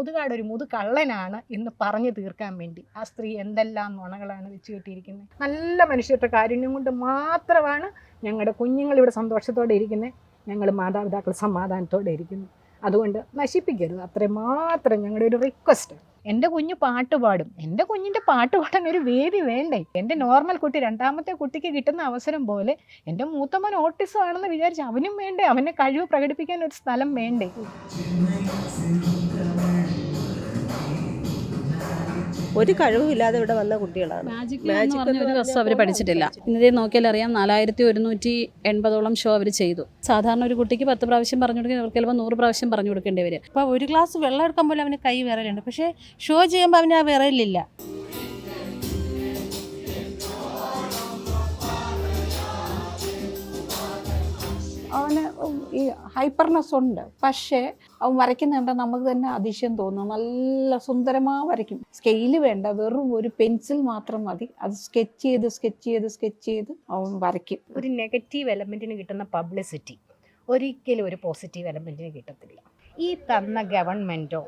മുതുകാട് ഒരു മുതു കള്ളനാണ് എന്ന് പറഞ്ഞു തീർക്കാൻ വേണ്ടി. ആ സ്ത്രീ എന്തെല്ലാം നുണകളാണ് വെച്ച് കെട്ടിയിരിക്കുന്നത് നല്ല മനുഷ്യരുടെ കാരുണ്യം കൊണ്ട് മാത്രമാണ് ഞങ്ങളുടെ കുഞ്ഞുങ്ങൾ ഇവിടെ സന്തോഷത്തോടെ ഇരിക്കുന്നത് ഞങ്ങൾ മാതാപിതാക്കൾ സമാധാനത്തോടെ ഇരിക്കുന്നു. അതുകൊണ്ട് നശിപ്പിക്കരുത്. അത്രയും മാത്രം ഞങ്ങളുടെ ഒരു റിക്വസ്റ്റ് എന്റെ കുഞ്ഞ് പാട്ട് പാടും. എന്റെ കുഞ്ഞിന്റെ പാട്ട് പാടാൻ ഒരു വേദി വേണ്ടേ? എന്റെ നോർമൽ കുട്ടി രണ്ടാമത്തെ കുട്ടിക്ക് കിട്ടുന്ന അവസരം പോലെ എന്റെ മൂത്തമ്മൻ ഓട്ടിസം ആണെന്ന് വിചാരിച്ച് അവനും വേണ്ടേ? അവന്റെ കഴിവ് പ്രകടിപ്പിക്കാൻ ഒരു സ്ഥലം വേണ്ടേ? ഒരു കഴിവുമില്ലാതെ ഇവിടെ വന്ന കുട്ടികളാണ്. മാജിക് അവർ പഠിച്ചിട്ടില്ല. ഇന്നത്തെ നോക്കിയാൽ അറിയാം നാലായിരത്തി ഒരുന്നൂറ്റി എൺപതോളം ഷോ അവർ ചെയ്തു. സാധാരണ ഒരു കുട്ടിക്ക് പത്ത് പ്രാവശ്യം പറഞ്ഞു കൊടുക്കുക അവർക്ക് ചിലപ്പോൾ നൂറ് പ്രാവശ്യം പറഞ്ഞു കൊടുക്കേണ്ടി വരും. അപ്പോൾ ഒരു ഗ്ലാസ് വെള്ളം എടുക്കാൻ പോലും അവന് കൈ വിറലുണ്ട് പക്ഷേ ഷോ ചെയ്യുമ്പോൾ അവന് ആ വിറയലില്ല അവന് ഈ ഹൈപ്പർനെസ് ഉണ്ട്. പക്ഷേ അവൻ വരയ്ക്കുന്നുണ്ട് നമുക്ക് തന്നെ അതിശയം തോന്നും. നല്ല സുന്ദരമായി വരയ്ക്കും. സ്കെയിൽ വേണ്ട. വെറും ഒരു പെൻസിൽ മാത്രം മതി. അത് സ്കെച്ച് ചെയ്ത് സ്കെച്ച് ചെയ്ത് സ്കെച്ച് ചെയ്ത് അവൻ വരയ്ക്കും. ഒരു നെഗറ്റീവ് എലമെന്റിന് കിട്ടുന്ന പബ്ലിസിറ്റി ഒരിക്കലും ഒരു പോസിറ്റീവ് എലമെന്റിന് കിട്ടത്തില്ല. ഈ തന്ന ഗവൺമെന്റോ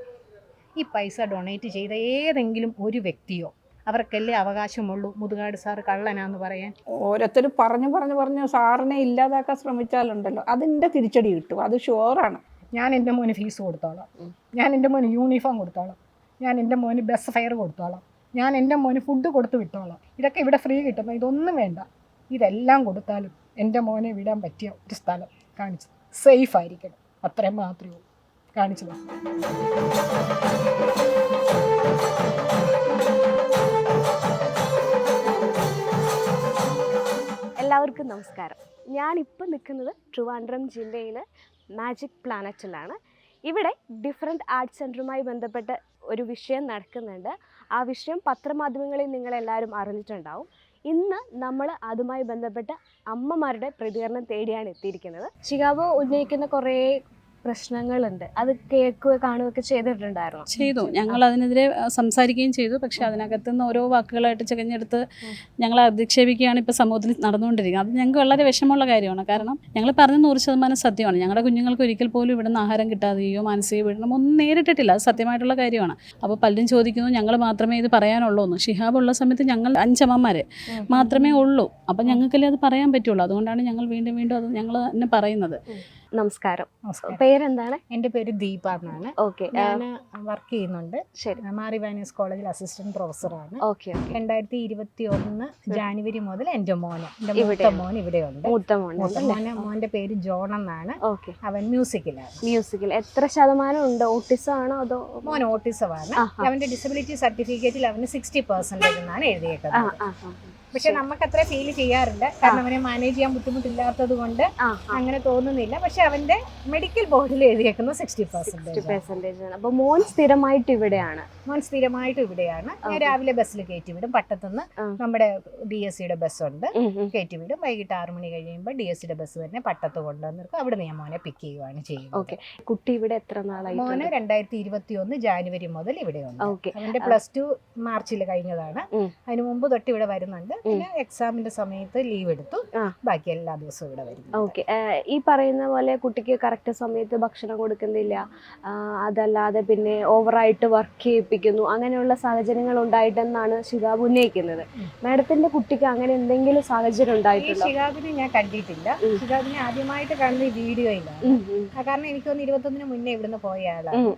ഈ പൈസ ഡൊണേറ്റ് ചെയ്ത ഏതെങ്കിലും ഒരു വ്യക്തിയോ അവർക്കല്ലേ അവകാശമുള്ളൂ മുതുകാട് സാറ് കള്ളനാന്ന് പറയാൻ? ഓരോരുത്തർ പറഞ്ഞു പറഞ്ഞു പറഞ്ഞു സാറിനെ ഇല്ലാതാക്കാൻ ശ്രമിച്ചാലുണ്ടല്ലോ. അതിന്റെ തിരിച്ചടി കിട്ടും. അത് ഷുവറാണ്. ഞാൻ എന്റെ മോന് ഫീസ് കൊടുത്തോളാം. ഞാൻ എന്റെ മോന് യൂണിഫോം കൊടുത്തോളാം. ഞാൻ എന്റെ മോന് ബസ് ഫെയർ കൊടുത്തോളാം. ഞാൻ എന്റെ മോന് ഫുഡ് കൊടുത്ത് വിട്ടോളാം. ഇതൊക്കെ ഇവിടെ ഫ്രീ കിട്ടുന്നു ഇതൊന്നും വേണ്ട. ഇതെല്ലാം കൊടുത്താലും എന്റെ മോനെ വിടാൻ പറ്റിയ ഒരു സ്ഥലം കാണിച്ചു. സേഫ് ആയിരിക്കണം. അത്രയും മാത്രമേ ഉള്ളൂ. കാണിച്ചു നമസ്കാരം. ഞാനിപ്പോൾ നിൽക്കുന്നത് ട്രിവാൻഡ്രം ജില്ലയിലെ മാജിക് പ്ലാനറ്റിലാണ്. ഇവിടെ ഡിഫറെന്റ് ആർട്ട് സെന്ററുമായി ബന്ധപ്പെട്ട് ഒരു വിഷയം നടക്കുന്നുണ്ട്. ആ വിഷയം പത്രമാധ്യമങ്ങളിൽ നിങ്ങളെല്ലാവരും അറിഞ്ഞിട്ടുണ്ടാവും. ഇന്ന് നമ്മൾ അതുമായി ബന്ധപ്പെട്ട അമ്മമാരുടെ പ്രതികരണം തേടിയാണ് എത്തിയിരിക്കുന്നത്. ഷികാബോ ഉന്നയിക്കുന്ന കുറേ പ്രശ്നങ്ങളുണ്ട്. അത് കേൾക്കുക കാണുകയൊക്കെ ചെയ്തിട്ടുണ്ടായിരുന്നു. ചെയ്തു. ഞങ്ങൾ അതിനെതിരെ സംസാരിക്കുകയും ചെയ്തു. പക്ഷെ അതിനകത്ത് നിന്ന് ഓരോ വാക്കുകളായിട്ട് ചെകഞ്ഞെടുത്ത് ഞങ്ങളെ അധിക്ഷേപിക്കുകയാണ് ഇപ്പോൾ സമൂഹത്തിൽ നടന്നുകൊണ്ടിരിക്കുന്നത്. അത് ഞങ്ങൾക്ക് വളരെ വിഷമമുള്ള കാര്യമാണ്. കാരണം ഞങ്ങൾ പറഞ്ഞ നൂറ് ശതമാനം സത്യമാണ്. ഞങ്ങളുടെ കുഞ്ഞുങ്ങൾക്ക് ഒരിക്കൽ പോലും ഇവിടുന്ന് ആഹാരം കിട്ടാതെയോ മാനസിക പീഡനം ഒന്നും നേരിട്ടിട്ടില്ല. അത് സത്യമായിട്ടുള്ള കാര്യമാണ്. അപ്പോൾ പലരും ചോദിക്കുന്നു ഞങ്ങൾ മാത്രമേ ഇത് പറയാനുള്ളൂ എന്ന്. ഷിഹാബ് ഉള്ള സമയത്ത് ഞങ്ങൾ അഞ്ചമ്മമാർ മാത്രമേ ഉള്ളൂ. അപ്പം ഞങ്ങൾക്കല്ലേ അത് പറയാൻ പറ്റുള്ളൂ. അതുകൊണ്ടാണ് ഞങ്ങൾ വീണ്ടും വീണ്ടും അത് ഞങ്ങൾ തന്നെ പറയുന്നത്. നമസ്കാരം. പേരെന്താണ്? എന്റെ പേര് ദീപ എന്നാണ്. ഓക്കെ ഞാൻ വർക്ക് ചെയ്യുന്നുണ്ട്. ശരി. മാറി വാനീസ് കോളേജിൽ അസിസ്റ്റന്റ് പ്രൊഫസറാണ്. ഓക്കെ രണ്ടായിരത്തി ഇരുപത്തി ഒന്ന് ജാനുവരി മുതൽ എന്റെ മോന് എന്റെ മൂത്ത. മോൻ ഇവിടെയുണ്ട്. മൂത്ത മോൻ മോന് മോന്റെ പേര് ജോൺ എന്നാണ്. ഓക്കെ. അവൻ മ്യൂസിക്കിലാണ്. മ്യൂസിക്കിൽ എത്ര ശതമാനം ഉണ്ട്? ഓട്ടിസം ആണോ അതോ? മോൻ ഓട്ടിസമാണ്. അവന്റെ ഡിസബിലിറ്റി സർട്ടിഫിക്കറ്റിൽ അവന് സിക്സ്റ്റി പെർസെന്റേജ് എന്നാണ് എഴുതിയേക്കുന്നത്. പക്ഷെ നമുക്ക് അത്ര ഫീൽ ചെയ്യാറുണ്ട്. കാരണം അവനെ മാനേജ് ചെയ്യാൻ ബുദ്ധിമുട്ടില്ലാത്തത് കൊണ്ട്. അങ്ങനെ തോന്നുന്നില്ല. പക്ഷെ അവന്റെ മെഡിക്കൽ ബോർഡിൽ എഴുതിയേക്കുന്നത് സിക്സ്റ്റി പെർസെന്റേജ് അപ്പൊ മോൻ സ്ഥിരമായിട്ട് ഇവിടെയാണ്. മോൻ സ്ഥിരമായിട്ട് ഇവിടെയാണ്. ഞാൻ രാവിലെ ബസ്സിൽ കയറ്റി വിടും. പട്ടത്തുനിന്ന് നമ്മുടെ ഡി എസ് സിയുടെ ബസ്സുണ്ട്. കയറ്റി വിടും. വൈകിട്ട് ആറു മണി കഴിയുമ്പോൾ ഡി എസ് സിയുടെ ബസ് തന്നെ പട്ടത്ത് കൊണ്ടുവന്നിരിക്കും അവിടെ നിന്ന് ഞാൻ മോനെ പിക്ക് ചെയ്യുവാണ് ചെയ്യുന്നത്. കുട്ടി ഇവിടെ എത്ര മോന് മോനെ രണ്ടായിരത്തി ഇരുപത്തി ഒന്ന് ജാനുവരി മുതൽ ഇവിടെയുണ്ട് ഓക്കെ. അവന്റെ പ്ലസ് ടു മാർച്ചിൽ കഴിഞ്ഞതാണ്. അതിന് മുമ്പ് തൊട്ട് ഇവിടെ വരുന്നുണ്ട്. പിന്നെ എക്സാമിന്റെ സമയത്ത് ലീവ് എടുത്തു. ബാക്കി എല്ലാ ദിവസവും ഇവിടെ വരും ഓക്കെ. ഈ പറയുന്ന പോലെ കുട്ടിക്ക് കറക്റ്റ് സമയത്ത് ഭക്ഷണം കൊടുക്കുന്നില്ല. അതല്ലാതെ പിന്നെ ഓവറായിട്ട് വർക്ക് ചെയ്യിപ്പിക്കുന്നു അങ്ങനെയുള്ള സാഹചര്യങ്ങൾ ഉണ്ടായിട്ടെന്നാണ് ശിഖാബ് ഉന്നയിക്കുന്നത്. മാഡത്തിന്റെ കുട്ടിക്ക് അങ്ങനെ എന്തെങ്കിലും സാഹചര്യം ഉണ്ടായിട്ടുണ്ടോ? ഷിഹാബിനെ ഞാൻ കണ്ടിട്ടില്ല. ശിഖാബിനെ ആദ്യമായിട്ട് കാണുന്ന വീഡിയോയിലാണ്. കാരണം എനിക്ക് തോന്നുന്നു കാരണം എനിക്കൊന്ന് ഇരുപത്തൊന്നിന് മുന്നേ ഇവിടുന്ന് പോയ ആളാണ്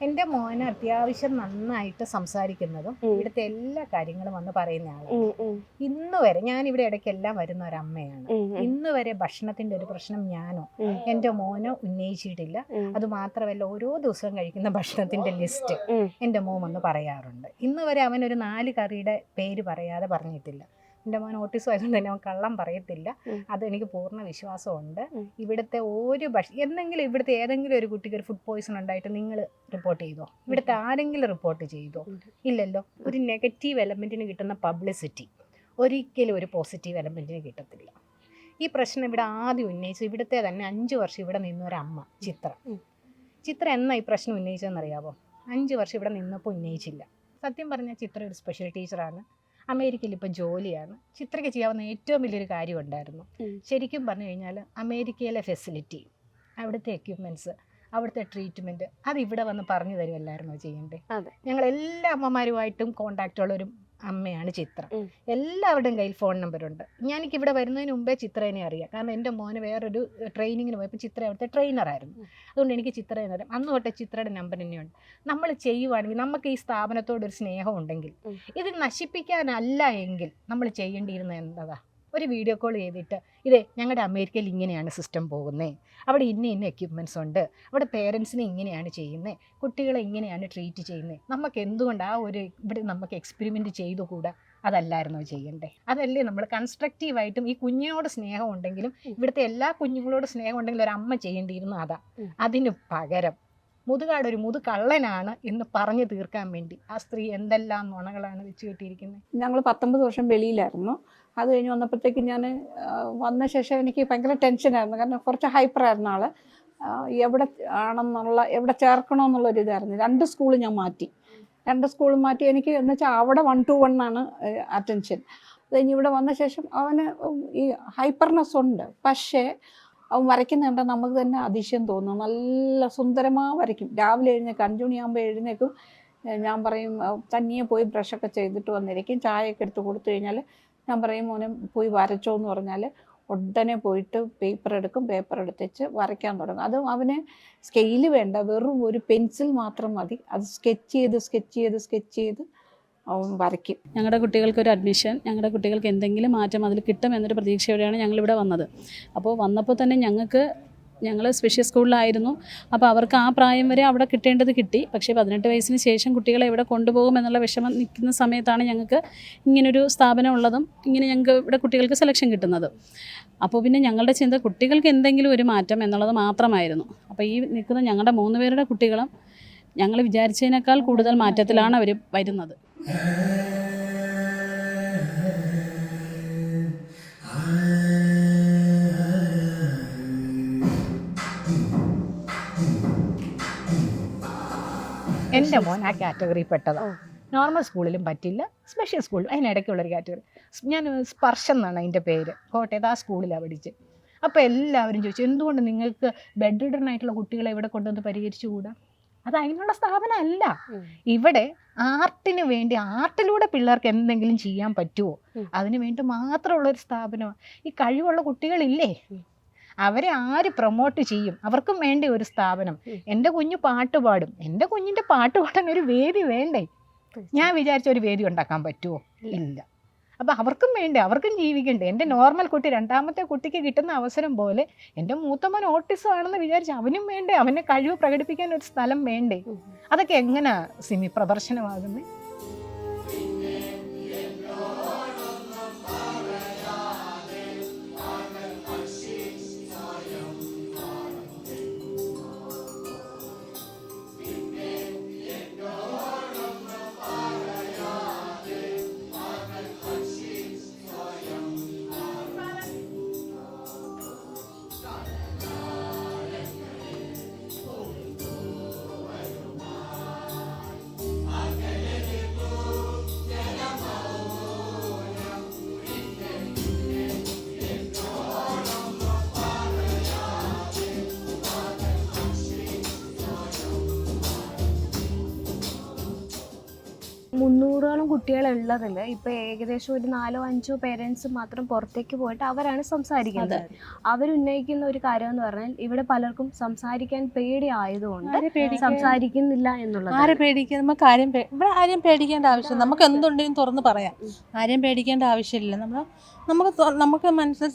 എന്റെ മോന് അത്യാവശ്യം നന്നായിട്ട് സംസാരിക്കുന്നതും. ഇവിടുത്തെ എല്ലാ കാര്യങ്ങളും വന്ന് പറയുന്ന ആളാണ് ഉം, ഉം, ഇന്ന് വരെ ഞാൻ ഇവിടെ ഇടയ്ക്കെല്ലാം വരുന്ന ഒരു അമ്മയാണ്. ഇന്ന് വരെ ഭക്ഷണത്തിന്റെ ഒരു പ്രശ്നം ഞാനോ. എന്റെ മോനോ ഉന്നയിച്ചിട്ടില്ല. അത് മാത്രമല്ല ഓരോ ദിവസവും കഴിക്കുന്ന ഭക്ഷണത്തിന്റെ ലിസ്റ്റ് എന്റെ എന്റെ മോൻ വന്ന് പറയാറുണ്ട്. ഇന്ന് വരെ അവൻ ഒരു നാല് കറിയുടെ പേര് പറയാതെ പറഞ്ഞിട്ടില്ല. എന്റെ മോൻ ഓട്ടിസം ആയതുകൊണ്ട് തന്നെ അവൻ കള്ളം പറയത്തില്ല. അതെനിക്ക് അത് എനിക്ക് പൂർണ വിശ്വാസമുണ്ട്. ഇവിടുത്തെ ഒരു ഭക്ഷ എന്തെങ്കിലും ഇവിടുത്തെ ഏതെങ്കിലും ഒരു കുട്ടിക്ക് ഒരു ഫുഡ് പോയിസൺ ഉണ്ടായിട്ട് നിങ്ങൾ റിപ്പോർട്ട് ചെയ്തോ? ഇവിടുത്തെ ആരെങ്കിലും റിപ്പോർട്ട് ചെയ്തോ? ഇല്ലല്ലോ. ഒരു നെഗറ്റീവ് എലമെന്റിന് കിട്ടുന്ന പബ്ലിസിറ്റി ഒരിക്കലും ഒരു പോസിറ്റീവ് എലമെന്റിന് കിട്ടത്തില്ല. ഈ പ്രശ്നം ഇവിടെ ആദ്യം ഉന്നയിച്ചു ഇവിടുത്തെ തന്നെ അഞ്ച് വർഷം ഇവിടെ നിന്നൊരമ്മ ചിത്ര. ചിത്ര എന്നാ ഈ പ്രശ്നം ഉന്നയിച്ചതെന്നറിയാമോ അഞ്ച് വർഷം ഇവിടെ നിന്നപ്പോൾ ഉന്നയിച്ചില്ല. സത്യം പറഞ്ഞാൽ ചിത്ര ഒരു സ്പെഷ്യൽ ടീച്ചറാണ് അമേരിക്കയിൽ ഇപ്പം ജോലിയാണ്. ചിത്രയ്ക്ക് ചെയ്യാവുന്ന ഏറ്റവും വലിയൊരു കാര്യം ഉണ്ടായിരുന്നു ശരിക്കും പറഞ്ഞു കഴിഞ്ഞാൽ അമേരിക്കയിലെ ഫെസിലിറ്റി അവിടുത്തെ എക്യുപ്മെന്റ്സ് അവിടുത്തെ ട്രീറ്റ്മെന്റ് അത് ഇവിടെ വന്ന് പറഞ്ഞു തരുമല്ലായിരുന്നോ ചെയ്യണ്ടേ? അതെ. ഞങ്ങൾ എല്ലാ അമ്മമാരുമായിട്ടും കോണ്ടാക്റ്റ് ഉള്ള ഒരു അമ്മയാണ് ചിത്ര. എല്ലാവരുടെയും കയ്യിൽ ഫോൺ നമ്പറുണ്ട്. ഞാനിക്ക് ഇവിടെ വരുന്നതിന് മുമ്പേ ചിത്രേനെ അറിയാം. കാരണം എന്റെ മോന് വേറൊരു ട്രെയിനിങ്ങിന് പോയപ്പോൾ ചിത്ര അവിടുത്തെ ട്രെയിനറായിരുന്നു. അതുകൊണ്ട് എനിക്ക് ചിത്രേനെ അറിയാം. അന്ന് തൊട്ടേ ചിത്രയുടെ നമ്പർ തന്നെയുണ്ട്. നമ്മൾ ചെയ്യുവാണെങ്കിൽ നമുക്ക് ഈ സ്ഥാപനത്തോട് ഒരു സ്നേഹം ഉണ്ടെങ്കിൽ ഇത് നശിപ്പിക്കാനല്ല എങ്കിൽ നമ്മൾ ചെയ്യേണ്ടിയിരുന്നത് എന്നതാ. ഒരു വീഡിയോ കോൾ ചെയ്തിട്ട് ഇതേ ഞങ്ങളുടെ അമേരിക്കയിൽ ഇങ്ങനെയാണ് സിസ്റ്റം പോകുന്നത് അവിടെ ഇന്ന ഇന്ന എക്യുപ്മെന്റ്സ് ഉണ്ട്. അവിടെ പേരൻസിനെ ഇങ്ങനെയാണ് ചെയ്യുന്നത് കുട്ടികളെ ഇങ്ങനെയാണ് ട്രീറ്റ് ചെയ്യുന്നത് നമുക്ക് എന്തുകൊണ്ട് ആ ഒരു ഇവിടെ നമുക്ക് എക്സ്പെരിമെന്റ് ചെയ്തുകൂടാ? അതല്ലായിരുന്നോ ചെയ്യണ്ടേ? അതല്ലേ നമ്മൾ കൺസ്ട്രക്റ്റീവായിട്ടും ഈ കുഞ്ഞിനോട് സ്നേഹം ഉണ്ടെങ്കിലും ഇവിടുത്തെ എല്ലാ കുഞ്ഞുങ്ങളോട് സ്നേഹം ഉണ്ടെങ്കിലും ഒരു അമ്മ ചെയ്യേണ്ടിയിരുന്നു അതാ. അതിന് പകരം മുതുകാട് ഒരു മുതുകള്ളനാണ് എന്ന് പറഞ്ഞു തീർക്കാൻ വേണ്ടി. ആ സ്ത്രീ എന്തെല്ലാം നുണകളാണ് വെച്ച് കെട്ടിയിരിക്കുന്നത്? ഞങ്ങൾ പത്തൊമ്പത് വർഷം വെളിയിലായിരുന്നു. അത് കഴിഞ്ഞ് വന്നപ്പോഴത്തേക്ക് ഞാൻ വന്ന ശേഷം എനിക്ക് ഭയങ്കര ടെൻഷനായിരുന്നു കാരണം കുറച്ച് ഹൈപ്പർ ആയിരുന്നു ആൾ. എവിടെ ആണെന്നുള്ള എവിടെ ചേർക്കണമെന്നുള്ള ഒരു ഇതായിരുന്നു. രണ്ട് സ്കൂൾ ഞാൻ മാറ്റി. രണ്ട് സ്കൂൾ മാറ്റി എനിക്ക് എന്ന് വെച്ചാൽ അവിടെ വൺ ടു വൺ ആണ് അറ്റൻഷൻ അത് കഴിഞ്ഞ് ഇവിടെ വന്ന ശേഷം അവന് ഈ ഹൈപ്പർനെസ് ഉണ്ട്. പക്ഷേ അവൻ വരയ്ക്കുന്ന കണ്ടാൽ നമുക്ക് തന്നെ അതിശയം തോന്നും. നല്ല സുന്ദരமாக വരയ്ക്കും. രാവിലെ എഴുന്നേക്കും അഞ്ചു മണിയാകുമ്പോൾ എഴുന്നേക്കും ഞാൻ പറയും തന്നെയെ പോയി ബ്രഷൊക്കെ ചെയ്തിട്ട് വന്നിരിക്കും. ചായയൊക്കെ എടുത്ത് കൊടുത്തു കഴിഞ്ഞാൽ ഞാൻ പറയും മോനെ പോയി വരച്ചോ എന്ന് പറഞ്ഞാൽ ഉടനെ പോയിട്ട് പേപ്പർ എടുക്കും. പേപ്പർ എടുത്തേച്ച് വരയ്ക്കാൻ തുടങ്ങും. അതും അവന് സ്കെയിൽ വേണ്ട. വെറും ഒരു പെൻസിൽ മാത്രം മതി. അത് സ്കെച്ച് ചെയ്ത് സ്കെച്ച് ചെയ്ത് സ്കെച്ച് ചെയ്ത് വരയ്ക്കും. ഞങ്ങളുടെ കുട്ടികൾക്ക് ഒരു അഡ്മിഷൻ ഞങ്ങളുടെ കുട്ടികൾക്ക് എന്തെങ്കിലും മാറ്റം അതിൽ കിട്ടും എന്നൊരു പ്രതീക്ഷയോടെയാണ് ഞങ്ങളിവിടെ വന്നത്. അപ്പോൾ വന്നപ്പോൾ തന്നെ ഞങ്ങൾക്ക് ഞങ്ങൾ സ്പെഷ്യൽ സ്കൂളിലായിരുന്നു അപ്പോൾ അവർക്ക് ആ പ്രായം വരെ അവിടെ കിട്ടേണ്ടത് കിട്ടി. പക്ഷേ പതിനെട്ട് വയസ്സിന് ശേഷം കുട്ടികളെ എവിടെ കൊണ്ടുപോകും എന്നുള്ള വിഷമം നിൽക്കുന്ന സമയത്താണ് ഞങ്ങൾക്ക് ഇങ്ങനൊരു സ്ഥാപനം ഉള്ളതും ഇങ്ങനെ ഞങ്ങൾക്ക് ഇവിടെ കുട്ടികൾക്ക് സെലക്ഷൻ കിട്ടുന്നത്. അപ്പോൾ പിന്നെ ഞങ്ങളുടെ ചിന്ത കുട്ടികൾക്ക് എന്തെങ്കിലും ഒരു മാറ്റം എന്നുള്ളത് മാത്രമായിരുന്നു. അപ്പോൾ ഈ നിൽക്കുന്ന ഞങ്ങളുടെ മൂന്ന് പേരുടെ കുട്ടികളും ഞങ്ങൾ വിചാരിച്ചതിനേക്കാൾ കൂടുതൽ മാറ്റത്തിലാണ് അവർ വരുന്നത്. എന്റെ മോൻ ആ കാറ്റഗറി പെട്ടതാണ് നോർമൽ സ്കൂളിലും പറ്റില്ല സ്പെഷ്യൽ സ്കൂളിൽ അതിനിടയ്ക്കുള്ളൊരു കാറ്റഗറി ഞാൻ സ്പർശം എന്നാണ് അതിന്റെ പേര്. കോട്ടയത്ത് ആ സ്കൂളിലാണ് പഠിച്ച്. അപ്പോൾ എല്ലാവരും ചോദിച്ചു എന്തുകൊണ്ട് നിങ്ങൾക്ക് ബെഡ് ആയിട്ടുള്ള കുട്ടികളെ ഇവിടെ കൊണ്ടുവന്ന് പരിഹരിച്ചുകൂടാ? അത് അതിനുള്ള സ്ഥാപനമല്ല. ഇവിടെ ആർട്ടിന് വേണ്ടി ആർട്ടിലൂടെ പിള്ളേർക്ക് എന്തെങ്കിലും ചെയ്യാൻ പറ്റുമോ അതിനു വേണ്ടി മാത്രമുള്ള ഒരു സ്ഥാപനമാണ് ഈ കഴിവുള്ള കുട്ടികളില്ലേ. അവരെ ആര് പ്രൊമോട്ട് ചെയ്യും? അവർക്കും വേണ്ട ഒരു സ്ഥാപനം. എന്റെ കുഞ്ഞ് പാട്ട് പാടും. എന്റെ കുഞ്ഞിന്റെ പാട്ട് പാടാൻ ഒരു വേദി വേണ്ടേ? ഞാൻ വിചാരിച്ച ഒരു വേദി ഉണ്ടാക്കാൻ പറ്റുമോ ഇല്ല. അപ്പം അവർക്കും വേണ്ടേ അവർക്കും ജീവിക്കണ്ടേ? എന്റെ നോർമൽ കുട്ടി രണ്ടാമത്തെ കുട്ടിക്ക് കിട്ടുന്ന അവസരം പോലെ എന്റെ മൂത്തമ്മൻ ഓട്ടിസം ആണെന്ന് വിചാരിച്ച് അവനും വേണ്ടേ? അവനെ കഴിവ് പ്രകടിപ്പിക്കാൻ ഒരു സ്ഥലം വേണ്ടേ? അതൊക്കെ എങ്ങനെ സിമി പ്രദർശനമാകുന്നത് മുന്നൂറോളം കുട്ടികളുള്ളതിൽ ഇപ്പൊ ഏകദേശം ഒരു നാലോ അഞ്ചോ പേരൻസ് മാത്രം പുറത്തേക്ക് പോയിട്ട് അവരാണ് സംസാരിക്കുന്നത്. അവരുന്നയിക്കുന്ന ഒരു കാര്യം എന്ന് പറഞ്ഞാൽ ഇവിടെ പലർക്കും സംസാരിക്കാൻ പേടി ആയതുകൊണ്ട് ആരെ പേടിക്കാൻ? സംസാരിക്കുന്നില്ല എന്നുള്ളത് ആരെ പേടിക്കാൻ? നമുക്ക് ആരും ഇവിടെ ആരെയും പേടിക്കേണ്ട ആവശ്യം നമുക്ക് എന്തുണ്ടെങ്കിലും തുറന്ന് പറയാം. ആരെയും പേടിക്കേണ്ട ആവശ്യമില്ല. നമ്മൾ നമുക്ക് നമുക്ക് മനസ്സിൽ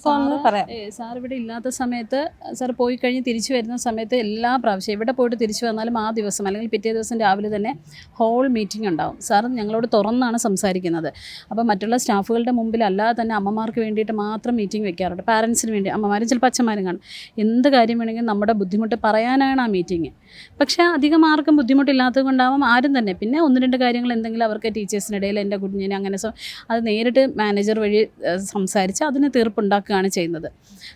പറയാം. സാർ ഇവിടെ ഇല്ലാത്ത സമയത്ത് സാർ പോയി കഴിഞ്ഞ് തിരിച്ചു വരുന്ന സമയത്ത് എല്ലാ പ്രാവശ്യം ഇവിടെ പോയിട്ട് തിരിച്ചു വന്നാലും ആ ദിവസം അല്ലെങ്കിൽ പിറ്റേ ദിവസം രാവിലെ തന്നെ ഹോൾ മീറ്റിംഗ് ഉണ്ടാവും. സാർ ഞങ്ങളോട് തുറന്നാണ് സംസാരിക്കുന്നത്. അപ്പോൾ മറ്റുള്ള സ്റ്റാഫുകളുടെ മുമ്പിൽ അല്ലാതെ തന്നെ അമ്മമാർക്ക് വേണ്ടിയിട്ട് മാത്രം മീറ്റിംഗ് വെക്കാറുണ്ട്. പാരൻസിന് വേണ്ടി അമ്മമാരും ചിലപ്പോൾ അച്ഛന്മാരും കാണും. എന്ത് കാര്യം വേണമെങ്കിലും നമ്മുടെ ബുദ്ധിമുട്ട് പറയാനാണ് ആ മീറ്റിംഗ്. പക്ഷേ അധികം ആർക്കും ബുദ്ധിമുട്ടില്ലാത്തത് കൊണ്ടാവും ആരും തന്നെ. പിന്നെ ഒന്ന് രണ്ട് കാര്യങ്ങൾ എന്തെങ്കിലും അവർക്ക് ടീച്ചേഴ്സിനിടയിൽ എന്റെ കുഞ്ഞിനെ അങ്ങനെ അത് നേരിട്ട് മാനേജർ വഴി സംസാരിച്ച് അതിന് തീർപ്പുണ്ടാക്കുകയാണ് ചെയ്യുന്നത്.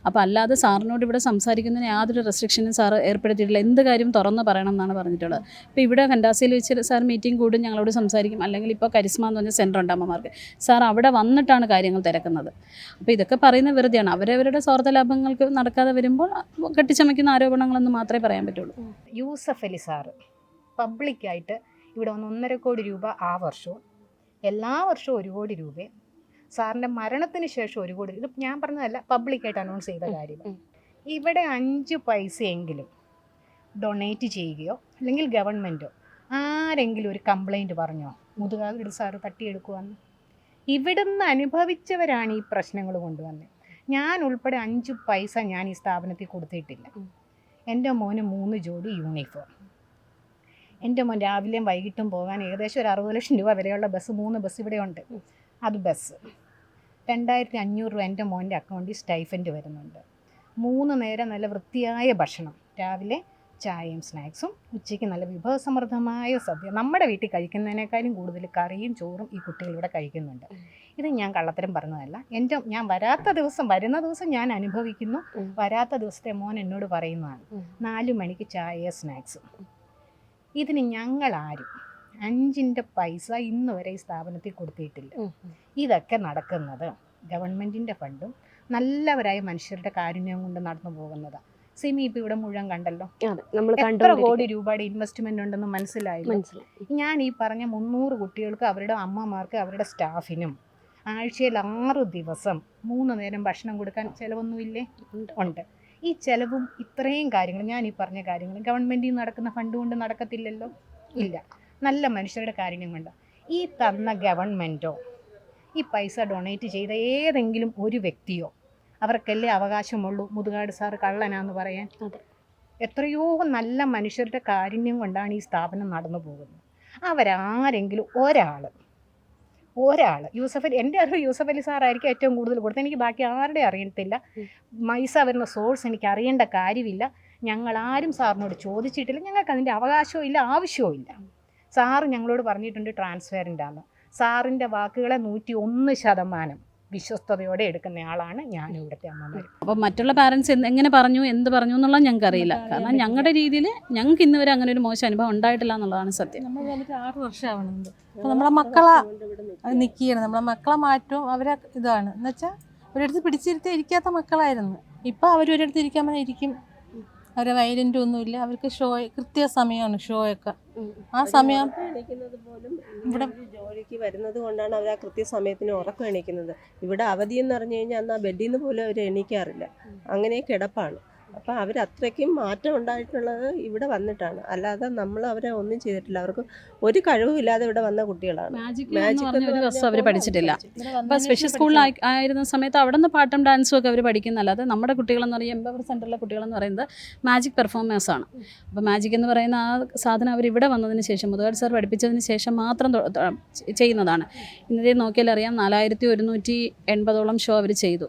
അപ്പോൾ അല്ലാതെ സാറിനോട് ഇവിടെ സംസാരിക്കുന്നതിന് യാതൊരു റെസ്ട്രിക്ഷനും സാർ ഏർപ്പെടുത്തിയിട്ടില്ല. എന്ത് കാര്യം തുറന്ന് പറയണം എന്നാണ് പറഞ്ഞിട്ടുള്ളത്. ഇപ്പോൾ ഇവിടെ കണ്ടാസിയിൽ വെച്ച് സാർ മീറ്റിംഗ് കൂടും ഞങ്ങളോട് സംസാരിക്കും. അല്ലെങ്കിൽ ഇപ്പോൾ കരിസ്മ എന്ന് പറഞ്ഞ സെന്റർ ഉണ്ട് അമ്മമാർക്ക്. സാർ അവിടെ വന്നിട്ടാണ് കാര്യങ്ങൾ തിരക്കുന്നത്. അപ്പോൾ ഇതൊക്കെ പറയുന്ന വെറുതെയാണ്. അവരവരുടെ സ്വാർത്ഥ ലാഭങ്ങൾക്ക് നടക്കാതെ വരുമ്പോൾ കെട്ടിച്ചമയ്ക്കുന്ന ആരോപണങ്ങളെന്ന് മാത്രമേ പറയാൻ പറ്റുള്ളൂ. യൂസഫ് അലി സാറ് പബ്ലിക്കായിട്ട് ഇവിടെ ഒന്ന് ഒന്നര കോടി രൂപ ആ വർഷവും എല്ലാ വർഷവും ഒരു കോടി രൂപയും സാറിന്റെ മരണത്തിന് ശേഷം ഒരു കോടി ഇത് ഞാൻ പറഞ്ഞതല്ല പബ്ലിക്കായിട്ട് അനൗൺസ് ചെയ്ത കാര്യം. ഇവിടെ അഞ്ച് പൈസയെങ്കിലും ഡൊണേറ്റ് ചെയ്യുകയോ അല്ലെങ്കിൽ ഗവൺമെന്റോ ആരെങ്കിലും ഒരു കംപ്ലൈന്റ് പറഞ്ഞോ മുതുകാട് സാറ് തട്ടിയെടുക്കുവാന്ന്. ഇവിടുന്ന് അനുഭവിച്ചവരാണ് ഈ പ്രശ്നങ്ങൾ കൊണ്ടുവന്നത് ഞാൻ ഉൾപ്പെടെ അഞ്ച് പൈസ ഞാൻ ഈ സ്ഥാപനത്തിൽ കൊടുത്തിട്ടില്ല. എന്റെ മോന് മൂന്ന് ജോഡി യൂണിഫോം എന്റെ മോൻ രാവിലെയും വൈകിട്ടും പോകാൻ ഏകദേശം ഒരു അറുപത് ലക്ഷം രൂപ വിലയുള്ള ബസ് മൂന്ന് ബസ് ഇവിടെ ഉണ്ട്. അത് ബസ്. രണ്ടായിരത്തി അഞ്ഞൂറ് രൂപ എന്റെ മോന്റെ അക്കൗണ്ടിൽ സ്റ്റൈഫൻഡ് വരുന്നുണ്ട്. മൂന്ന് നേരം നല്ല വൃത്തിയായ ഭക്ഷണം. രാവിലെ ചായയും സ്നാക്സും ഉച്ചയ്ക്ക് നല്ല വിഭവസമൃദ്ധമായ സദ്യ. നമ്മുടെ വീട്ടിൽ കഴിക്കുന്നതിനേക്കാളും കൂടുതൽ കറിയും ചോറും ഈ കുട്ടികളിവിടെ കഴിക്കുന്നുണ്ട്. ഇത് ഞാൻ കള്ളത്തരം പറഞ്ഞതല്ല. എന്റെ ഞാൻ വരാത്ത ദിവസം വരുന്ന ദിവസം ഞാൻ അനുഭവിക്കുന്നു. വരാത്ത ദിവസത്തെ മോൻ എന്നോട് പറയുന്നതാണ്. നാല് മണിക്ക് ചായ സ്നാക്സും. ഇതിന് ഞങ്ങളാരും അഞ്ചിന്റെ പൈസ ഇന്ന് വരെ ഈ സ്ഥാപനത്തിൽ കൊടുത്തിട്ടില്ല. ഇതൊക്കെ നടക്കുന്നത് ഗവൺമെന്റിന്റെ ഫണ്ടും നല്ലവരായ മനുഷ്യരുടെ കാരുണ്യം കൊണ്ട് നടന്നു പോകുന്നതാണ് സിമി ഇപ്പം ഇവിടെ മുഴുവൻ കണ്ടല്ലോ. എത്ര കോടി രൂപയുടെ ഇൻവെസ്റ്റ്മെന്റ് ഉണ്ടെന്ന് മനസ്സിലായി. ഞാൻ ഈ പറഞ്ഞ മുന്നൂറ് കുട്ടികൾക്ക് അവരുടെ അമ്മമാർക്ക് അവരുടെ സ്റ്റാഫിനും ആഴ്ചയിൽ ആറ് ദിവസം മൂന്ന് നേരം ഭക്ഷണം കൊടുക്കാൻ ചിലവൊന്നുമില്ലേ? ഉണ്ട്. ഈ ചിലവും ഇത്രയും കാര്യങ്ങൾ ഞാൻ ഈ പറഞ്ഞ കാര്യങ്ങൾ ഗവൺമെന്റിൽ നിന്ന് നടക്കുന്ന ഫണ്ട് കൊണ്ട് നടക്കത്തില്ലല്ലോ? ഇല്ല. നല്ല മനുഷ്യരുടെ കാര്യം കൊണ്ട്? ഈ തന്ന ഗവൺമെന്റോ ഈ പൈസ ഡൊണേറ്റ് ചെയ്ത ഏതെങ്കിലും ഒരു വ്യക്തിയോ അവർക്കല്ലേ അവകാശമുള്ളൂ മുതുകാട് സാറ് കള്ളനാന്ന് പറയാൻ? അതെ. എത്രയോ നല്ല മനുഷ്യരുടെ കാരുണ്യം കൊണ്ടാണ് ഈ സ്ഥാപനം നടന്നു പോകുന്നത്. അവരാരെങ്കിലും ഒരാൾ ഒരാൾ യൂസഫ് അലി എന്റെ അറിവ് യൂസഫ് അലി സാറായിരിക്കും ഏറ്റവും കൂടുതൽ കൊടുത്തത്. എനിക്ക് ബാക്കി ആരുടെ അറിയത്തില്ല. മൈസ വരുന്ന സോഴ്സ് എനിക്ക് അറിയേണ്ട കാര്യമില്ല. ഞങ്ങൾ ആരും സാറിനോട് ചോദിച്ചിട്ടില്ല. ഞങ്ങൾക്ക് അതിന്റെ അവകാശവും ഇല്ല ആവശ്യവും ഇല്ല. സാറ് ഞങ്ങളോട് പറഞ്ഞിട്ടുണ്ട് ട്രാൻസ്പെറന്റ് ആണ് സാറിന്റെ വാക്കുകളെ നൂറ്റി ഒന്ന് ശതമാനം വിശ്വസ്തയോടെ എടുക്കുന്ന ആളാണ് ഞാൻ ഇവിടുത്തെ അമ്മമാർ അപ്പോൾ മറ്റുള്ള പാരൻസ് എങ്ങനെ പറഞ്ഞു എന്ത് പറഞ്ഞു എന്നുള്ളത് ഞങ്ങൾക്ക് അറിയില്ല കാരണം ഞങ്ങളുടെ രീതിയിൽ ഞങ്ങൾക്ക് ഇന്ന് വരെ അങ്ങനെ ഒരു മോശം അനുഭവം ഉണ്ടായിട്ടില്ല എന്നുള്ളതാണ് സത്യം. നമ്മൾ വന്നിട്ട് ആറ് വർഷമാവണത് അപ്പോൾ നമ്മളെ മക്കളെ നിൽക്കുകയാണ്. നമ്മളെ മക്കളെ മാറ്റവും അവരെ ഇതാണ്. എന്നുവെച്ചാൽ ഒരിടത്ത് പിടിച്ചിരുത്തി ഇരിക്കാത്ത മക്കളായിരുന്നു. ഇപ്പോൾ അവരൊരിടത്ത് ഇരിക്കാൻ പറഞ്ഞാൽ ഇരിക്കും. അവരെ വയലന്റ് ഒന്നുമില്ല. അവർക്ക് ഷോ കൃത്യ സമയമാണ് ഷോ ഒക്കെ ആ സമയം ഇവിടെ ജോലിക്ക് വരുന്നത് കൊണ്ടാണ് അവർ ആ കൃത്യസമയത്തിന് ഉറക്കം എണീക്കുന്നത്. ഇവിടെ അവധി എന്ന് പറഞ്ഞു കഴിഞ്ഞാൽ അന്ന് ആ ബെഡിൽ നിന്ന് പോലും അവർ എണീക്കാറില്ല. അങ്ങനെ കിടപ്പാണ്. അപ്പം അവർ അത്രയ്ക്കും മാറ്റം ഉണ്ടായിട്ടുള്ളത് ഇവിടെ വന്നിട്ടാണ്. അല്ലാതെ നമ്മൾ അവരെ ഒന്നും ചെയ്തിട്ടില്ല. അവർക്ക് ഒരു കഴിവുമില്ലാതെ ഇവിടെ വന്ന കുട്ടികളാണ്. മാജിക് എന്ന് പറഞ്ഞ ഒരു എന്ന് ദിവസം അവർ പഠിച്ചിട്ടില്ല. അപ്പോൾ സ്പെഷ്യൽ സ്കൂളിൽ ആയിരുന്ന സമയത്ത് അവിടെ നിന്ന് പാട്ടും ഡാൻസും ഒക്കെ അവർ പഠിക്കുന്നല്ലാതെ നമ്മുടെ കുട്ടികളെന്ന് പറയുമ്പോൾ എംപവർ സെന്ററിലെ കുട്ടികളെന്ന് പറയുന്നത് മാജിക് പെർഫോമൻസ് ആണ്. അപ്പോൾ മാജിക് എന്ന് പറയുന്ന ആ സാധനം അവർ ഇവിടെ വന്നതിന് ശേഷം മുതുകാട് സാർ പഠിപ്പിച്ചതിന് ശേഷം മാത്രം ചെയ്യുന്നതാണ്. ഇന്നത്തെ നോക്കിയാൽ അറിയാം നാലായിരത്തി ഒരുന്നൂറ്റി എൺപതോളം ഷോ അവർ ചെയ്തു.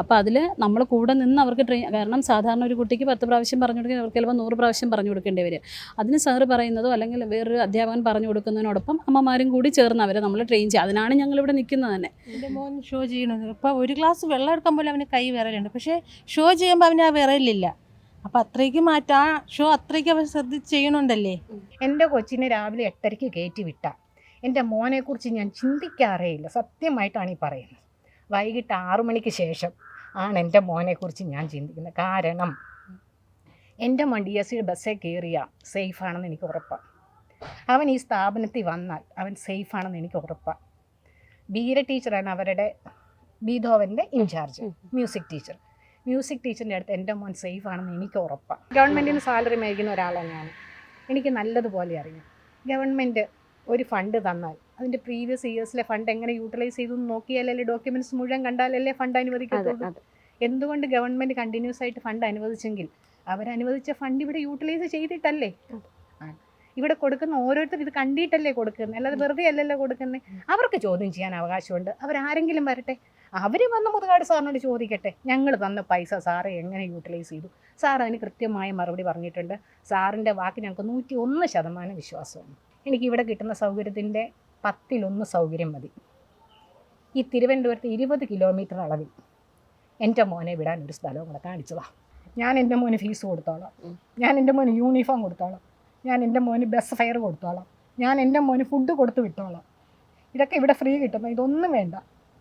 അപ്പോൾ അതിൽ നമ്മൾ കൂടെ നിന്ന് അവർക്ക് ട്രെയിൻ കാരണം സാധാരണ ഒരു കുട്ടിക്ക് പത്ത് പ്രാവശ്യം പറഞ്ഞു കൊടുക്കുക അവർക്ക് ചിലപ്പോൾ നൂറ് പ്രാവശ്യം പറഞ്ഞു കൊടുക്കേണ്ടി വരും. അതിന് സാറ് പറയുന്നതോ അല്ലെങ്കിൽ വേറൊരു അധ്യാപകൻ പറഞ്ഞു കൊടുക്കുന്നതിനോടൊപ്പം അമ്മമാരും കൂടി ചേർന്ന് അവരെ നമ്മൾ ട്രെയിൻ ചെയ്യുക അതിനാണ് ഞങ്ങളിവിടെ നിൽക്കുന്നത് തന്നെ. എന്റെ മോൻ ഷോ ചെയ്യണത് ഇപ്പോൾ ഒരു ഗ്ലാസ് വെള്ളം എടുക്കാൻ പോലും അവന് കൈ വിറലുണ്ട് പക്ഷേ ഷോ ചെയ്യുമ്പോൾ അവന് ആ വിറലില്ല അപ്പം അത്രയ്ക്ക് മാറ്റം ആ ഷോ അത്രയ്ക്ക് അവൻ ശ്രദ്ധിച്ച് ചെയ്യണുണ്ടല്ലേ? എന്റെ കൊച്ചിനെ രാവിലെ എട്ടരയ്ക്ക് കയറ്റി വിട്ട. എന്റെ മോനെക്കുറിച്ച് ഞാൻ ചിന്തിക്കാറേ ഇല്ല. സത്യമായിട്ടാണ് ഈ പറയുന്നത്. വൈകിട്ട് ആറു മണിക്ക് ശേഷം ആണ് എന്റെ മോനെക്കുറിച്ച് ഞാൻ ചിന്തിക്കുന്നത്. കാരണം എന്റെ മോൻ ഡി എസ് സി ബസ്സിൽ കയറിയ സേഫാണെന്ന് എനിക്ക് ഉറപ്പാണ് അവൻ ഈ സ്ഥാപനത്തിൽ വന്നാൽ അവൻ സേഫാണെന്ന് എനിക്ക് ഉറപ്പാണ് ബീര ടീച്ചറാണ് അവരുടെ ബീധോവന്റെ in charge music teacher music ടീച്ചറിന്റെ അടുത്ത് എന്റെ മോൻ സേഫ് ആണെന്ന് എനിക്ക് ഉറപ്പാണ് ഗവൺമെന്റിന് സാലറി മേടിക്കുന്ന ഒരാളാണ് ഞാൻ. എനിക്ക് നല്ലതുപോലെ അറിയാം. ഗവൺമെന്റ് ഒരു ഫണ്ട് തന്നാൽ അതിന്റെ പ്രീവിയസ് ഇയേഴ്സിലെ ഫണ്ട് എങ്ങനെ യൂട്ടിലൈസ് ചെയ്തു നോക്കിയാലല്ലേ ഡോക്യുമെന്റ്സ് മുഴുവൻ കണ്ടാലല്ലേ ഫണ്ട് അനുവദിക്കത്തുള്ളൂ. എന്തുകൊണ്ട് ഗവൺമെന്റ് കണ്ടിന്യൂസ് ആയിട്ട് ഫണ്ട് അനുവദിച്ചെങ്കിൽ? അവരനുവദിച്ച ഫണ്ട് ഇവിടെ യൂട്ടിലൈസ് ചെയ്തിട്ടല്ലേ? ഇവിടെ കൊടുക്കുന്ന ഓരോരുത്തർ ഇത് കണ്ടിട്ടല്ലേ കൊടുക്കുന്നത്? അല്ലാതെ വെറുതെ അല്ലല്ലോ കൊടുക്കുന്നത് അവർക്ക് ചോദ്യം ചെയ്യാൻ അവകാശമുണ്ട്. അവരാരെങ്കിലും വരട്ടെ. അവർ വന്ന് മുതുകാട് സാറിനോട് ചോദിക്കട്ടെ. ഞങ്ങൾ തന്ന പൈസ സാറ് എങ്ങനെ യൂട്ടിലൈസ് ചെയ്തു? സാർ അതിന് കൃത്യമായ മറുപടി പറഞ്ഞിട്ടുണ്ട്. സാറിന്റെ വാക്ക് ഞങ്ങൾക്ക് നൂറ്റി ഒന്ന് ശതമാനം വിശ്വാസമാണ് എനിക്ക് ഇവിടെ കിട്ടുന്ന സൗകര്യത്തിന്റെ പത്തിലൊന്ന് സൗകര്യം മതി. ഈ തിരുവനന്തപുരത്ത് ഇരുപത് കിലോമീറ്റർ അളവിൽ എന്റെ മോനെ വിടാൻ ഒരു സ്ഥലവും കൂടെ കാണിച്ചതാണ് ഞാൻ എന്റെ മോന് ഫീസ് കൊടുത്തോളാം. ഞാൻ എന്റെ മോന് യൂണിഫോം കൊടുത്തോളാം. ഞാൻ എന്റെ മോന് ബസ് ഫെയർ കൊടുത്തോളാം. ഞാൻ എന്റെ മോന് ഫുഡ് കൊടുത്ത് വിട്ടോളാം. ഇതൊക്കെ ഇവിടെ ഫ്രീ കിട്ടുന്നു. ഇതൊന്നും വേണ്ട.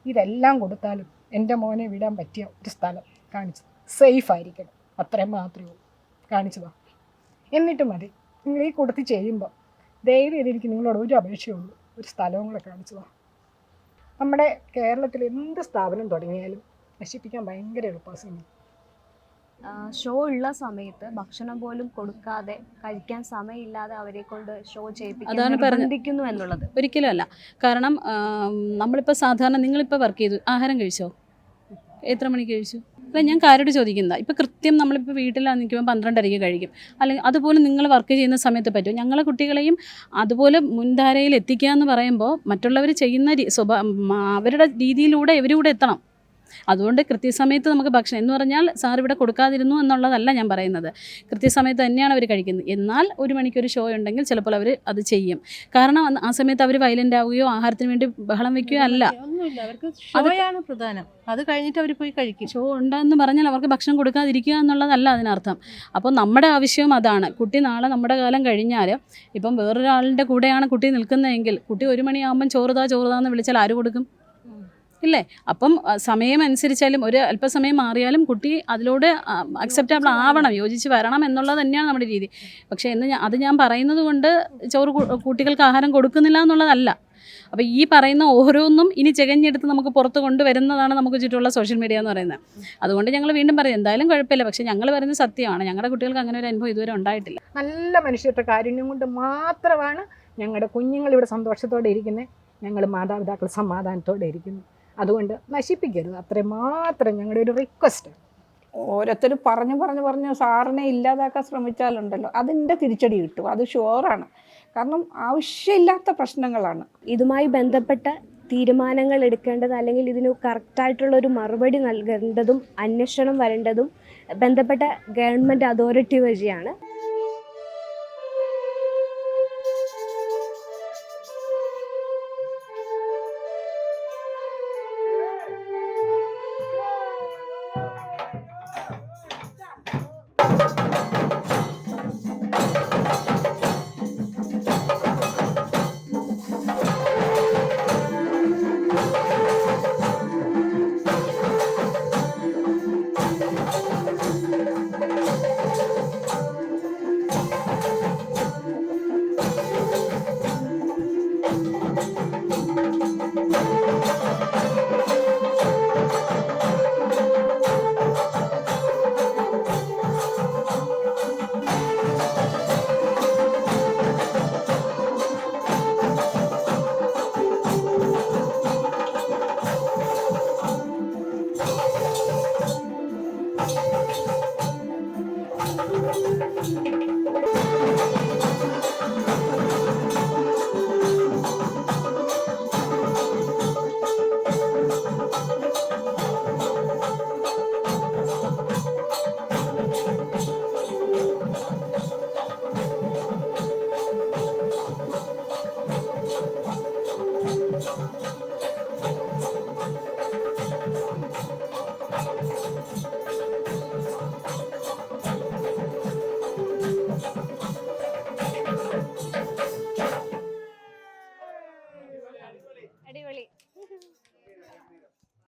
ഇതെല്ലാം കൊടുത്താലും എന്റെ മോനെ വിടാൻ പറ്റിയ ഒരു സ്ഥലം കാണിച്ചു. സേഫ് ആയിരിക്കണം. അത്രയും മാത്രമേ ഉള്ളൂ. കാണിച്ചതാ എന്നിട്ട് മതി. നിങ്ങൾ ഈ കൊടുത്ത് ചെയ്യുമ്പോൾ ദയവ് ചെയ്തിരിക്കും നിങ്ങളോട് ഒരു അപേക്ഷയുള്ളൂ ഒരു സ്ഥലവും കൂടെ കാണിച്ചതാ. നമ്മുടെ കേരളത്തിൽ എന്ത് സ്ഥാപനം തുടങ്ങിയാലും നശിപ്പിക്കാൻ ഭയങ്കര എളുപ്പമാണ് ഷോ ഉള്ള സമയത്ത് ഭക്ഷണം പോലും കൊടുക്കാതെ കഴിക്കാൻ സമയമില്ലാതെ അവരെ കൊണ്ട് ഷോ ചെയ്യിപ്പിക്കുന്നു എന്നുള്ളത്. ഒരിക്കലും അല്ല. കാരണം നമ്മളിപ്പോൾ സാധാരണ നിങ്ങളിപ്പോൾ വർക്ക് ചെയ്തു. ആഹാരം കഴിച്ചോ? എത്ര മണിക്ക് കഴിച്ചു? അല്ല ഞാൻ കാരോട് ചോദിക്കുന്നത് ഇപ്പോൾ കൃത്യം നമ്മളിപ്പോൾ വീട്ടിലാണ് നിൽക്കുമ്പോൾ പന്ത്രണ്ടരയ്ക്ക് കഴിക്കും. അല്ലെങ്കിൽ അതുപോലെ നിങ്ങൾ വർക്ക് ചെയ്യുന്ന സമയത്ത് പറ്റും. ഞങ്ങളെ കുട്ടികളെയും അതുപോലെ മുൻധാരയിൽ എത്തിക്കുക എന്ന് പറയുമ്പോൾ മറ്റുള്ളവർ ചെയ്യുന്ന അവരുടെ രീതിയിലൂടെ ഇവരൂടെ എത്തണം. അതുകൊണ്ട് കൃത്യസമയത്ത് നമുക്ക് ഭക്ഷണം എന്ന് പറഞ്ഞാൽ സാർ ഇവിടെ കൊടുക്കാതിരുന്നു എന്നുള്ളതല്ല ഞാൻ പറയുന്നത്. കൃത്യസമയത്ത് തന്നെയാണ് അവർ കഴിക്കുന്നത്. എന്നാൽ ഒരു മണിക്കൊരു ഷോ ഉണ്ടെങ്കിൽ ചിലപ്പോൾ അവർ അത് ചെയ്യും. കാരണം ആ സമയത്ത് അവർ വയലന്റ് ആവുകയോ ആഹാരത്തിന് വേണ്ടി ബഹളം വയ്ക്കുകയോ അല്ല. ഷോയാണ് പ്രധാനം. അത് കഴിഞ്ഞിട്ട് അവർ പോയി കഴിക്കും. ഷോ ഉണ്ടെന്ന് പറഞ്ഞാൽ അവർക്ക് ഭക്ഷണം കൊടുക്കാതിരിക്കുക എന്നുള്ളതല്ല അതിനർത്ഥം. അപ്പോൾ നമ്മുടെ ആവശ്യവും അതാണ്. കുട്ടി നാളെ നമ്മുടെ കാലം കഴിഞ്ഞാൽ ഇപ്പം വേറൊരാളുടെ കൂടെയാണ് കുട്ടി നിൽക്കുന്നതെങ്കിൽ കുട്ടി ഒരു മണിയാകുമ്പം ചോറുതാ ചോറുതാന്ന് വിളിച്ചാൽ ആര് കൊടുക്കും? ഇല്ലേ? അപ്പം സമയം അനുസരിച്ചാലും ഒരു അല്പസമയം മാറിയാലും കുട്ടി അതിലൂടെ അക്സെപ്റ്റബിൾ ആവണം യോജിച്ച് വരണം എന്നുള്ളത് തന്നെയാണ് നമ്മുടെ രീതി. പക്ഷേ എന്ന് അത് ഞാൻ പറയുന്നത് കൊണ്ട് ചോറ് കുട്ടികൾക്ക് ആഹാരം കൊടുക്കുന്നില്ല എന്നുള്ളതല്ല. അപ്പോൾ ഈ പറയുന്ന ഓരോന്നും ഇനി ചെകഞ്ഞെടുത്ത് നമുക്ക് പുറത്ത് കൊണ്ടുവരുന്നതാണ് നമുക്ക് ചുറ്റുമുള്ള സോഷ്യൽ മീഡിയ എന്ന് പറയുന്നത്. അതുകൊണ്ട് ഞങ്ങൾ വീണ്ടും പറയും എന്തായാലും കുഴപ്പമില്ല. പക്ഷേ ഞങ്ങൾ പറയുന്നത് സത്യമാണ്. ഞങ്ങളുടെ കുട്ടികൾക്ക് അങ്ങനെ ഒരു അനുഭവം ഇതുവരെ ഉണ്ടായിട്ടില്ല. നല്ല മനുഷ്യരുടെ കാരുണ്യം കൊണ്ട് മാത്രമാണ് ഞങ്ങളുടെ കുഞ്ഞുങ്ങൾ ഇവിടെ സന്തോഷത്തോടെ ഇരിക്കുന്നത്. ഞങ്ങൾ മാതാപിതാക്കൾ സമാധാനത്തോടെ ഇരിക്കുന്നു. അതുകൊണ്ട് നശിപ്പിക്കരുത്. അത്രയും മാത്രം ഞങ്ങളുടെ ഒരു റിക്വസ്റ്റ് ഓരോരുത്തർ പറഞ്ഞു പറഞ്ഞു പറഞ്ഞു സാറിനെ ഇല്ലാതാക്കാൻ ശ്രമിച്ചാലുണ്ടല്ലോ. അതിന്റെ തിരിച്ചടി കിട്ടും. അത് ഷുവറാണ് കാരണം ആവശ്യമില്ലാത്ത പ്രശ്നങ്ങളാണ്. ഇതുമായി ബന്ധപ്പെട്ട തീരുമാനങ്ങൾ എടുക്കേണ്ടത് അല്ലെങ്കിൽ ഇതിന് കറക്റ്റായിട്ടുള്ള ഒരു മറുപടി നൽകേണ്ടതും അന്വേഷണം വരേണ്ടതും ബന്ധപ്പെട്ട ഗവൺമെന്റ് അതോറിറ്റി വഴിയാണ്.